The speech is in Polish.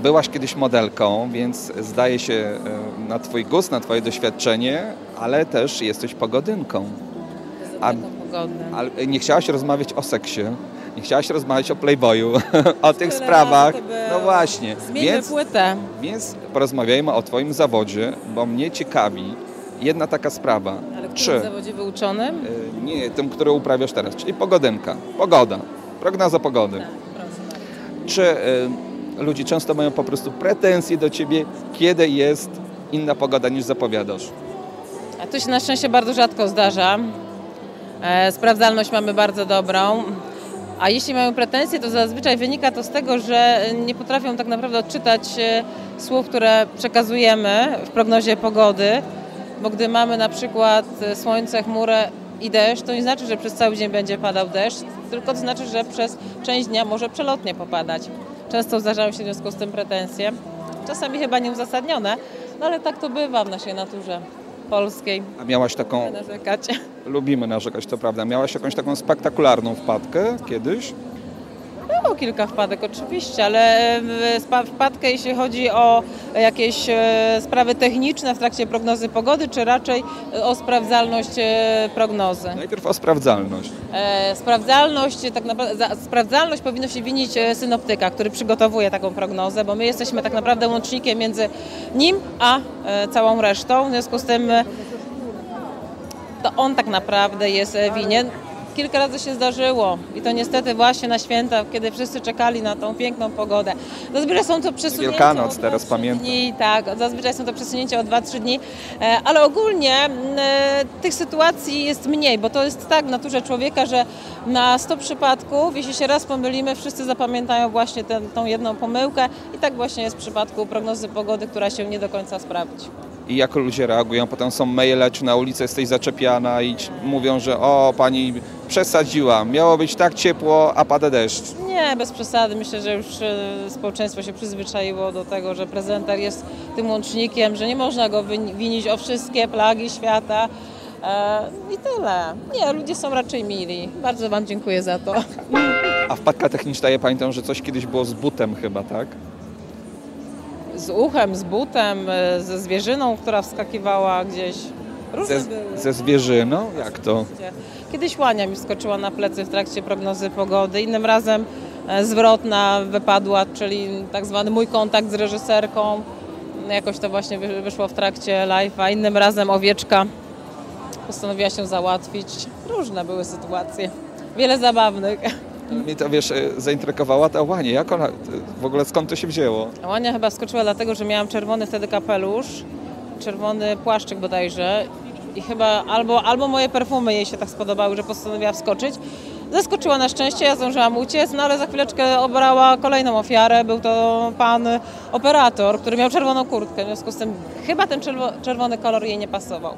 byłaś kiedyś modelką, więc zdaje się e, na Twój gust, na Twoje doświadczenie, ale też jesteś pogodynką. A, ale nie chciałaś rozmawiać o seksie, nie chciałaś rozmawiać o playboyu, o tych sprawach. No właśnie. Zmieńmy Więc, płytę. więc porozmawiajmy o Twoim zawodzie, bo mnie ciekawi jedna taka sprawa. Ale w Czy zawodzie wyuczonym? e, nie tym, który uprawiasz teraz, czyli pogodynka, pogoda, prognoza pogody. Tak, proszę bardzo. Czy ludzie często mają po prostu pretensje do ciebie, kiedy jest inna pogoda niż zapowiadasz? A to się na szczęście bardzo rzadko zdarza. E, sprawdzalność mamy bardzo dobrą. A jeśli mają pretensje, to zazwyczaj wynika to z tego, że nie potrafią tak naprawdę odczytać e, słów, które przekazujemy w prognozie pogody, bo gdy mamy na przykład e, słońce, chmurę i deszcz, to nie znaczy, że przez cały dzień będzie padał deszcz, tylko to znaczy, że przez część dnia może przelotnie popadać. Często zdarzają się w związku z tym pretensje, czasami chyba nieuzasadnione, no ale tak to bywa w naszej naturze polskiej. A miałaś taką, Narzekać. lubimy narzekać, to prawda, miałaś jakąś taką spektakularną wpadkę kiedyś? Było kilka wpadek oczywiście, ale wpadkę jeśli chodzi o jakieś e, sprawy techniczne w trakcie prognozy pogody, czy raczej e, o sprawdzalność e, prognozy. Najpierw o sprawdzalność. Sprawdzalność, tak naprawdę, za sprawdzalność powinno się winić synoptyka, który przygotowuje taką prognozę, bo my jesteśmy tak naprawdę łącznikiem między nim a całą resztą. W związku z tym to on tak naprawdę jest winien. Kilka razy się zdarzyło i to niestety właśnie na święta, kiedy wszyscy czekali na tą piękną pogodę. Zazwyczaj są to przesunięcia Wielkanoc o teraz 2-3 pamiętam. dni, tak, zazwyczaj są to przesunięcia o 2-3 dni, e, ale ogólnie e, tych sytuacji jest mniej, bo to jest tak w naturze człowieka, że na 100 przypadków, jeśli się raz pomylimy, wszyscy zapamiętają właśnie tę tą jedną pomyłkę i tak właśnie jest w przypadku prognozy pogody, która się nie do końca sprawdzi. I jak ludzie reagują? Potem są maile, czy na ulicy jesteś zaczepiana i mówią, że o, pani przesadziła, miało być tak ciepło, a pada deszcz. Nie, bez przesady. Myślę, że już e, społeczeństwo się przyzwyczaiło do tego, że prezenter jest tym łącznikiem, że nie można go win- winić o wszystkie plagi świata. E, I tyle. Nie, ludzie są raczej mili. Bardzo Wam dziękuję za to. A wpadka techniczna, ja pamiętam, że coś kiedyś było z butem chyba, tak? Z uchem, z butem, e, ze zwierzyną, która wskakiwała gdzieś. Różne Ze, były. ze zwierzyną? Jak to? Kiedyś łania mi wskoczyła na plecy w trakcie prognozy pogody, innym razem e, zwrotna wypadła, czyli tak zwany mój kontakt z reżyserką. Jakoś to właśnie wy- wyszło w trakcie live'a, innym razem owieczka postanowiła się załatwić. Różne były sytuacje, wiele zabawnych. Mnie to, wiesz, e, zaintrygowała ta łanie. Jak ona, w ogóle skąd to się wzięło? Łania chyba wskoczyła dlatego, że miałam czerwony wtedy kapelusz, czerwony płaszczyk bodajże i chyba albo, albo moje perfumy jej się tak spodobały, że postanowiła wskoczyć. Zaskoczyła na szczęście, ja zdążyłam uciec, no ale za chwileczkę obrała kolejną ofiarę. Był to pan operator, który miał czerwoną kurtkę, w związku z tym chyba ten czerwo- czerwony kolor jej nie pasował.